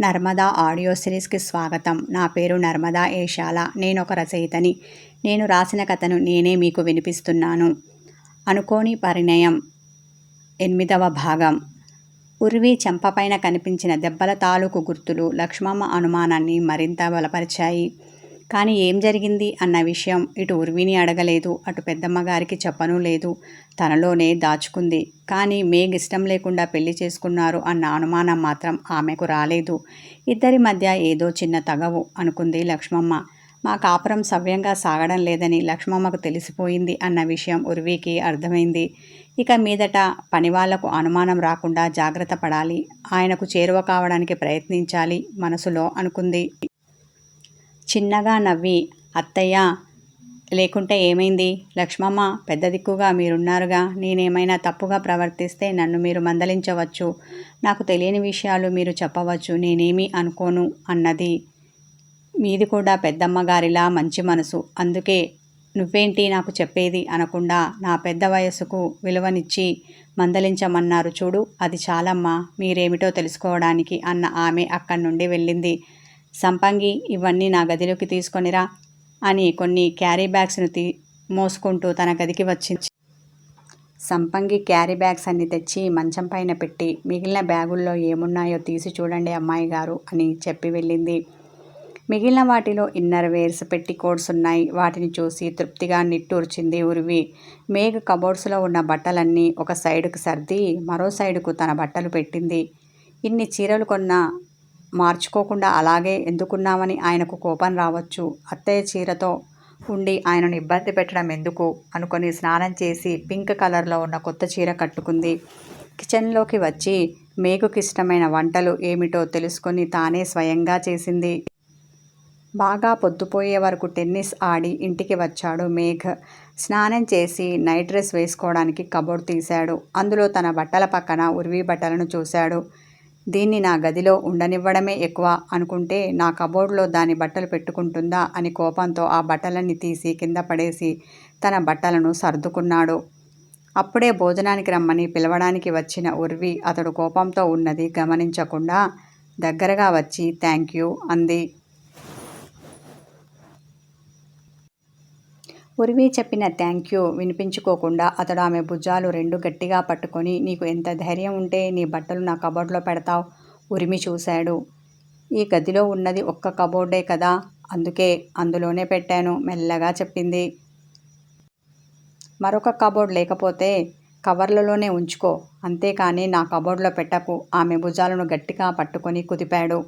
Narmada audio సిరీస్కి స్వాగతం. నా పేరు నర్మదా ఏషాల. నేను ఒక రచయితని. నేను రాసిన కథను నేనే మీకు వినిపిస్తున్నాను. అనుకోని పరిణయం. ఎనిమిదవ భాగం. ఉర్వి చెంపపైన కనిపించిన దెబ్బల తాలూకు గుర్తులు లక్ష్మమ్మ అనుమానాన్ని మరింత బలపరిచాయి. కానీ ఏం జరిగింది అన్న విషయం ఇటు ఉర్విని అడగలేదు అటు పెద్దమ్మగారికి చెప్పనూ లేదు. తనలోనే దాచుకుంది. కానీ మేఘ్ ఇష్టం లేకుండా పెళ్ళి చేసుకున్నారు అన్న అనుమానం మాత్రం ఆమెకు రాలేదు. ఇద్దరి మధ్య ఏదో చిన్న తగవు అనుకుంది లక్ష్మమ్మ. మా కాపురం సవ్యంగా సాగడం లేదని లక్ష్మమ్మకు తెలిసిపోయింది అన్న విషయం ఉర్వికి అర్థమైంది. ఇక మీదట పనివాళ్ళకు అనుమానం రాకుండా జాగ్రత్త పడాలి. ఆయనకు చేరువ కావడానికి ప్రయత్నించాలి మనసులో అనుకుంది. చిన్నగా నవ్వి అత్తయ్య లేకుంటే ఏమైంది? లక్ష్మమ్మ పెద్ద దిక్కుగా మీరున్నారుగా. నేనేమైనా తప్పుగా ప్రవర్తిస్తే నన్ను మీరు మందలించవచ్చు. నాకు తెలియని విషయాలు మీరు చెప్పవచ్చు. నేనేమీ అనుకోను అన్నది. మీది కూడా పెద్దమ్మగారిలా మంచి మనసు. అందుకే నువ్వేంటి నాకు చెప్పేది అనకుండా నా పెద్ద వయసుకు విలువనిచ్చి మందలించమన్నారు చూడు. అది చాలమ్మా మీరేమిటో తెలుసుకోవడానికి అన్న ఆమె అక్కడి నుండి వెళ్ళింది. సంపంగి ఇవన్నీ నా గదిలోకి తీసుకొనిరా అని కొన్ని క్యారీ బ్యాగ్స్ను తీ మోసుకుంటూ తన గదికి వచ్చింది. సంపంగి క్యారీ బ్యాగ్స్ అన్ని తెచ్చి మంచం పైన పెట్టి మిగిలిన బ్యాగుల్లో ఏమున్నాయో తీసి చూడండి అమ్మాయి గారు అని చెప్పి వెళ్ళింది. మిగిలిన వాటిలో ఇన్నర్ వేర్స్ పెట్టి కోడ్స్ ఉన్నాయి. వాటిని చూసి తృప్తిగా నిట్టూర్చింది ఉరివి. మేఘ కబోర్డ్స్లో ఉన్న బట్టలన్నీ ఒక సైడుకు సర్ది మరో సైడుకు తన బట్టలు పెట్టింది. ఇన్ని చీరలు కొన్న మార్చుకోకుండా అలాగే ఎందుకున్నామని ఆయనకు కోపం రావచ్చు. అత్తయ్య చీరతో ఉండి ఆయనను ఇబ్బంది పెట్టడం ఎందుకు? అనుకొని స్నానం చేసి పింక్ కలర్లో ఉన్న కొత్త చీర కట్టుకుంది. కిచెన్లోకి వచ్చి మేకుకి ఇష్టమైన వంటలు ఏమిటో తెలుసుకొని తానే స్వయంగా చేసింది. బాగా పొద్దుపోయే వరకు టెన్నిస్ ఆడి ఇంటికి వచ్చాడు మేఘ్. స్నానం చేసి నైట్ డ్రెస్ వేసుకోవడానికి కబోర్డ్ తీశాడు. అందులో తన బట్టల పక్కన ఉరివి బట్టలను చూశాడు. దీన్ని నా గదిలో ఉండనివ్వడమే ఎక్కువ అనుకుంటే నా కబోర్డ్లో దాని బట్టలు పెట్టుకుంటుందా అని కోపంతో ఆ బట్టలన్నీ తీసి కింద పడేసి తన బట్టలను సర్దుకున్నాడు. అప్పుడే భోజనానికి రమ్మని పిలవడానికి వచ్చిన ఉర్వి అతడు కోపంతో ఉన్నది గమనించకుండా దగ్గరగా వచ్చి థ్యాంక్ యూ అంది. ఉరివి చెప్పిన థ్యాంక్ యూ వినిపించుకోకుండా అతడు ఆమె భుజాలు రెండు గట్టిగా పట్టుకొని నీకు ఎంత ధైర్యం ఉంటే నీ బట్టలు నా కబోర్డ్లో పెడతావు? ఉరిమి చూశాడు. ఈ గదిలో ఉన్నది ఒక్క కబోర్డే కదా? అందుకే అందులోనే పెట్టాను మెల్లగా చెప్పింది. మరొక కబోర్డ్ లేకపోతే కవర్లలోనే ఉంచుకో అంతేకాని నా కబోర్డ్లో పెట్టకు ఆమె భుజాలను గట్టిగా పట్టుకొని కుదిపాడు.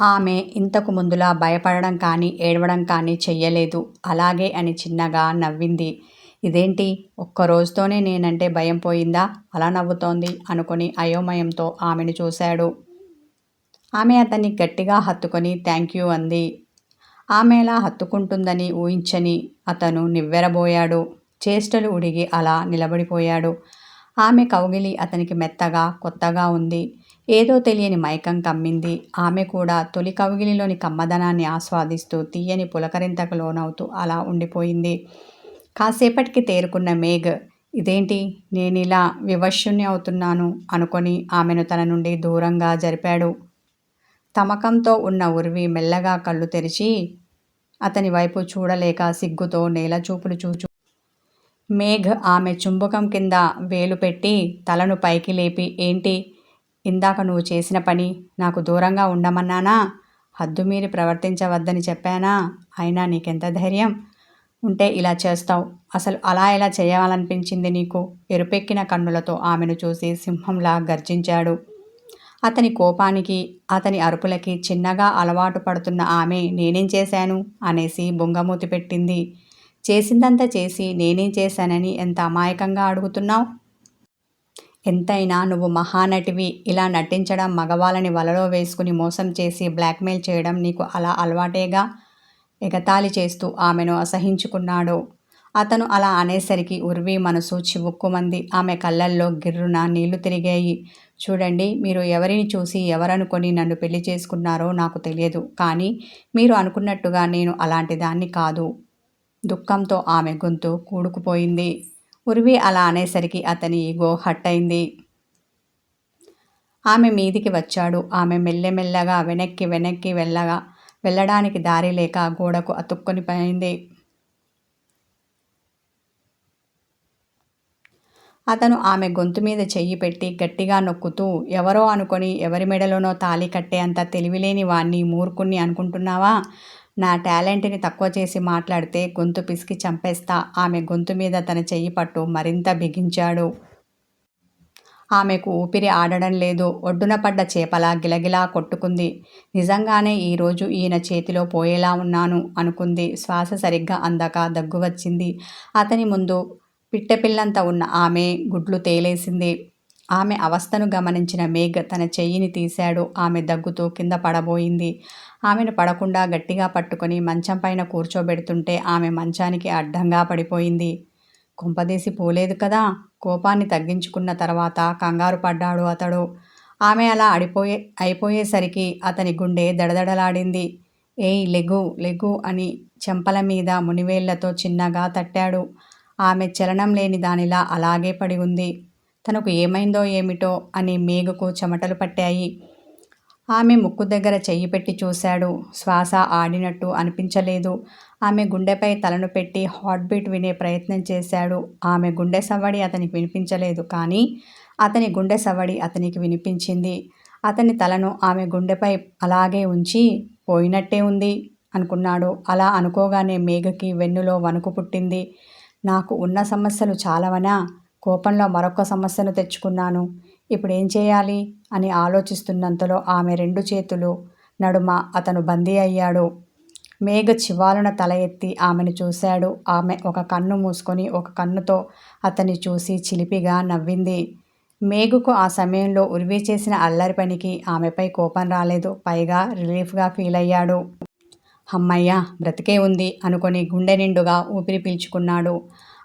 ఆమె ఇంతకు ముందులా భయపడడం కానీ ఏడవడం కానీ చెయ్యలేదు. అలాగే అని చిన్నగా నవ్వింది. ఇదేంటి? ఒక్క రోజుతోనే నేనంటే భయం పోయిందా? అలా నవ్వుతోంది అనుకుని అయోమయంతో ఆమెను చూశాడు. ఆమె అతన్ని గట్టిగా హత్తుకొని థ్యాంక్ యూ అంది. ఆమె ఎలా హత్తుకుంటుందని ఊహించని అతను నివ్వెరబోయాడు. చేష్టలు ఉడిగి అలా నిలబడిపోయాడు. ఆమె కౌగిలి అతనికి మెత్తగా కొత్తగా ఉంది. ఏదో తెలియని మైకం కమ్మింది ఆమె కూడా తొలి కవిగిలిలోని కమ్మదనాన్ని ఆస్వాదిస్తూ తీయని పులకరింతకు లోనవుతూ అలా ఉండిపోయింది. కాసేపటికి తేరుకున్న మేఘ్ ఇదేంటి? నేనిలా వివశ్యుణ్ణి అవుతున్నాను అనుకొని ఆమెను తన నుండి దూరంగా జరిపాడు. తమకంతో ఉన్న ఉర్వి మెల్లగా కళ్ళు తెరిచి అతని వైపు చూడలేక సిగ్గుతో నేల చూపులు చూచు. మేఘ్ ఆమె చుంబకం కింద వేలు పెట్టి తలను పైకి లేపి ఏంటి? ఇందాక నువ్వు చేసిన పని నాకు దూరంగా ఉండమన్నానా? హద్దుమీరి ప్రవర్తించవద్దని చెప్పానా? అయినా నీకెంత ధైర్యం? ఉంటే ఇలా చేస్తావు. అసలు అలా ఎలా చేయాలనిపించింది నీకు? ఎరుపెక్కిన కన్నులతో ఆమెను చూసి సింహంలా గర్జించాడు. అతని కోపానికి అతని అరుపులకి చిన్నగా అలవాటు పడుతున్న ఆమె నేనేం చేశాను అనేసి బొంగమూతి పెట్టింది. చేసిందంతా చేసి నేనేం చేశానని ఎంత అమాయకంగా అడుగుతున్నావు? ఎంతైనా నువ్వు మహానటివి. ఇలా నటించడం మగవాళ్ళని వలలో వేసుకుని మోసం చేసి బ్లాక్మెయిల్ చేయడం నీకు అలా అలవాటేగా? ఎగతాళి చేస్తూ ఆమెను అసహించుకున్నాడు. అతను అలా అనేసరికి ఉర్వి మనసు చివుక్కుమంది. ఆమె కళ్ళల్లో గిర్రున నీళ్ళు తిరిగాయి. చూడండి మీరు ఎవరిని చూసి ఎవరనుకొని నన్ను పెళ్ళి చేసుకున్నారో నాకు తెలియదు. కానీ మీరు అనుకున్నట్టుగా నేను అలాంటి దాన్ని కాదు. దుఃఖంతో ఆమె గొంతు కూడుకుపోయింది. ఉరివి అలా అనేసరికి అతని ఈగో హట్ అయింది. ఆమె మీదికి వచ్చాడు. ఆమె మెల్లెమెల్లగా వెనక్కి వెనక్కి వెళ్ళగా వెళ్ళడానికి దారి లేక గోడకు అతుక్కొని పోయింది. అతను ఆమె గొంతు మీద చెయ్యి పెట్టి గట్టిగా నొక్కుతూ ఎవరో అనుకొని ఎవరి మెడలోనో తాళి కట్టే అంత తెలివిలేని వాణ్ణి మూర్ఖుణ్ణి అనుకుంటున్నావా? నా టాలెంట్ని తక్కువ చేసి మాట్లాడితే గొంతు పిసికి చంపేస్తా. ఆమె గొంతు మీద తన చెయ్యి పట్టు మరింత బిగించాడు. ఆమెకు ఊపిరి ఆడడం లేదు. ఒడ్డున పడ్డ చేపల గిలగిలా కొట్టుకుంది. నిజంగానే ఈరోజు ఈయన చేతిలో పోయేలా ఉన్నాను అనుకుంది. శ్వాస సరిగ్గా అందక దగ్గు వచ్చింది. అతని ముందు పిట్టపిల్లంత ఉన్న ఆమె గుడ్లు తేలేసింది. ఆమె అవస్థను గమనించిన మేఘ్ తన చెయ్యిని తీశాడు. ఆమె దగ్గుతూ కింద పడబోయింది. ఆమెను పడకుండా గట్టిగా పట్టుకొని మంచం పైన కూర్చోబెడుతుంటే ఆమె మంచానికి అడ్డంగా పడిపోయింది. కుంపదీసి పోలేదు కదా. కోపాన్ని తగ్గించుకున్న తర్వాత కంగారు పడ్డాడు అతడు. ఆమె అలా అడిపోయే అయిపోయేసరికి అతని గుండె దడదడలాడింది. ఏయ్ లెగు లెగు అని చెంపల మీద మునివేళ్ళతో చిన్నగా తట్టాడు. ఆమె చలనం లేని దానిలా అలాగే పడి ఉంది. తనకు ఏమైందో ఏమిటో అని మేఘకు చెమటలు పట్టాయి. ఆమె ముక్కు దగ్గర చెయ్యి పెట్టి చూశాడు. శ్వాస ఆడినట్టు అనిపించలేదు. ఆమె గుండెపై తలను పెట్టి హార్ట్ బీట్ వినే ప్రయత్నం చేశాడు. ఆమె గుండె సవ్వడి అతనికి వినిపించలేదు కానీ అతని గుండె సవ్వడి అతనికి వినిపించింది. అతని తలను ఆమె గుండెపై అలాగే ఉంచి పోయినట్టే ఉంది అనుకున్నాడు. అలా అనుకోగానే మేఘకి వెన్నులో వణుకు పుట్టింది. నాకు ఉన్న సమస్యలు చాలవనా? కోపంలో మరొక సమస్యను తెచ్చుకున్నాను. ఇప్పుడు ఏం చేయాలి? అని ఆలోచిస్తున్నంతలో ఆమె రెండు చేతులు నడుమ అతను బందీ అయ్యాడు. మేఘ చివాలున తల ఎత్తి ఆమెను చూశాడు. ఆమె ఒక కన్ను మూసుకొని ఒక కన్నుతో అతన్ని చూసి చిలిపిగా నవ్వింది. మేఘకు ఆ సమయంలో ఉరివి చేసిన అల్లరి పనికి ఆమెపై కోపం రాలేదు. పైగా రిలీఫ్గా ఫీల్ అయ్యాడు. అమ్మయ్య బ్రతికే ఉంది అనుకొని గుండె నిండుగా ఊపిరి పీల్చుకున్నాడు.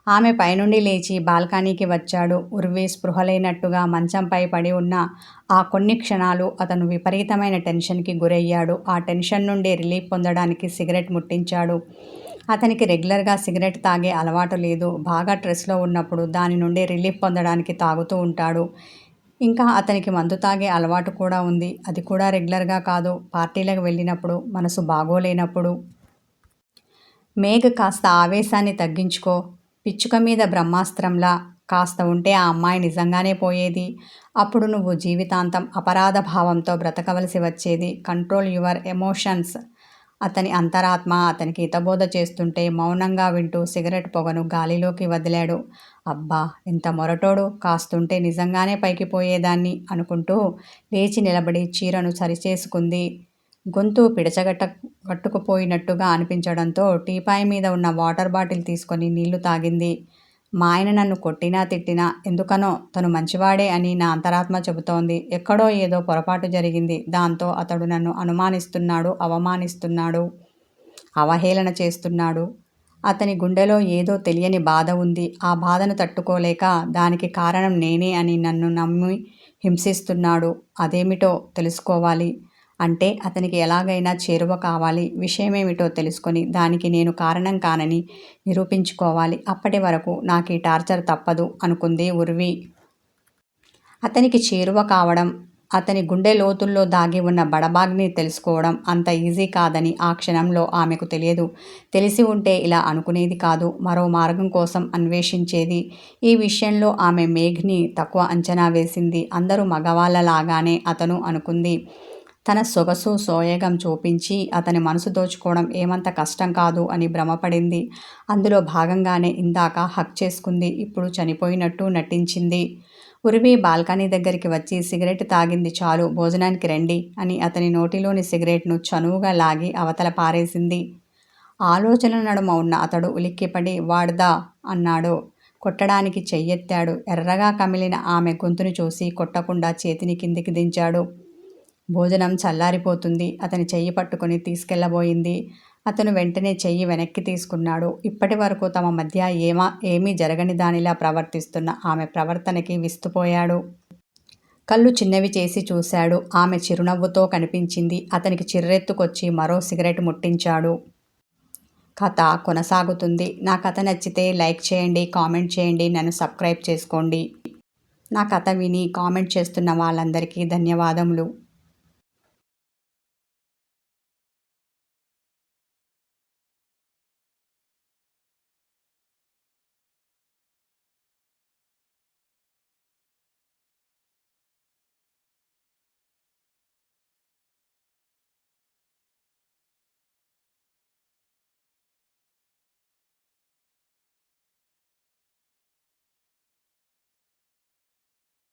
ఆమె పైనుండి లేచి బాల్కనీకి వచ్చాడు. ఉర్వి స్పృహలేనట్టుగా మంచంపై పడి ఉన్న ఆ కొన్ని క్షణాలు అతను విపరీతమైన టెన్షన్కి గురయ్యాడు. ఆ టెన్షన్ నుండి రిలీఫ్ పొందడానికి సిగరెట్ ముట్టించాడు. అతనికి రెగ్యులర్గా సిగరెట్ తాగే అలవాటు లేదు. బాగా స్ట్రెస్లో ఉన్నప్పుడు దాని నుండి రిలీఫ్ పొందడానికి తాగుతూ ఉంటాడు. ఇంకా అతనికి మందు తాగే అలవాటు కూడా ఉంది. అది కూడా రెగ్యులర్గా కాదు. పార్టీలకు వెళ్ళినప్పుడు మనసు బాగోలేనప్పుడు. మేఘ కాస్త ఆవేశాన్ని తగ్గించుకో. పిచ్చుక మీద బ్రహ్మాస్త్రంలా కాస్త ఉంటే ఆ అమ్మాయి నిజంగానే పోయేది. అప్పుడు నువ్వు జీవితాంతం అపరాధ భావంతో బ్రతకవలసి వచ్చేది. Control your emotions. అతని అంతరాత్మ అతనికి హితబోధ చేస్తుంటే మౌనంగా వింటూ సిగరెట్ పొగను గాలిలోకి వదిలాడు. అబ్బా ఎంత మొరటోడు. కాస్తుంటే నిజంగానే పైకి పోయేదాన్ని అనుకుంటూ లేచి నిలబడి చీరను సరిచేసుకుంది. గొంతు పిడచగట్ట కట్టుకుపోయినట్టుగా అనిపించడంతో టీపాయ్ మీద ఉన్న వాటర్ బాటిల్ తీసుకొని నీళ్ళు తాగింది. మా ఆయన నన్ను కొట్టినా తిట్టినా ఎందుకనో తను మంచివాడే అని నా అంతరాత్మ చెబుతోంది. ఎక్కడో ఏదో పొరపాటు జరిగింది. దాంతో అతడు నన్ను అనుమానిస్తున్నాడు అవమానిస్తున్నాడు అవహేళన చేస్తున్నాడు. అతని గుండెలో ఏదో తెలియని బాధ ఉంది. ఆ బాధను తట్టుకోలేక దానికి కారణం నేనే అని నన్ను నమ్మి హింసిస్తున్నాడు. అదేమిటో తెలుసుకోవాలి. అంటే అతనికి ఎలాగైనా చేరువ కావాలి. విషయమేమిటో తెలుసుకొని దానికి నేను కారణం కానని నిరూపించుకోవాలి. అప్పటి వరకు నాకు ఈ టార్చర్ తప్పదు అనుకుంది ఉర్వి. అతనికి చేరువ కావడం అతని గుండె లోతుల్లో దాగి ఉన్న బడబాగ్ని తెలుసుకోవడం అంత ఈజీ కాదని ఆ క్షణంలో ఆమెకు తెలియదు. తెలిసి ఉంటే ఇలా అనుకునేది కాదు. మరో మార్గం కోసం అన్వేషించేది. ఈ విషయంలో ఆమె మేఘ్ని తక్కువ అంచనా వేసింది. అందరూ మగవాళ్ళలాగానే అతను అనుకుంది. తన సొగసు సోయగం చూపించి అతని మనసు దోచుకోవడం ఏమంత కష్టం కాదు అని భ్రమపడింది. అందులో భాగంగానే ఇందాక హక్ చేసుకుంది ఇప్పుడు చనిపోయినట్టు నటించింది. ఉరివి బాల్కనీ దగ్గరికి వచ్చి సిగరెట్ తాగింది చాలు భోజనానికి రండి అని అతని నోటిలోని సిగరెట్ను చనువుగా లాగి అవతల పారేసింది. ఆలోచన నడుమ ఉన్న అతడు ఉలిక్కిపడి వాడదా అన్నాడు. కొట్టడానికి చెయ్యెత్తాడు ఎర్రగా కమిలిన ఆమె గొంతును చూసి కొట్టకుండా చేతిని కిందికి దించాడు. భోజనం చల్లారిపోతుంది. అతని చెయ్యి పట్టుకొని తీసుకెళ్ళబోయింది అతను వెంటనే చెయ్యి వెనక్కి తీసుకున్నాడు. ఇప్పటి వరకు తమ మధ్య ఏమా ఏమీ జరగని దానిలా ప్రవర్తిస్తున్న ఆమె ప్రవర్తనకి విస్తుపోయాడు. కళ్ళు చిన్నవి చేసి చూశాడు. ఆమె చిరునవ్వుతో కనిపించింది. అతనికి చిర్రెత్తుకొచ్చి మరో సిగరెట్ ముట్టించాడు. కథ కొనసాగుతుంది. నా కథ నచ్చితే లైక్ చేయండి కామెంట్ చేయండి నన్ను సబ్స్క్రైబ్ చేసుకోండి. నా కథ విని కామెంట్ చేస్తున్న వాళ్ళందరికీ ధన్యవాదములు.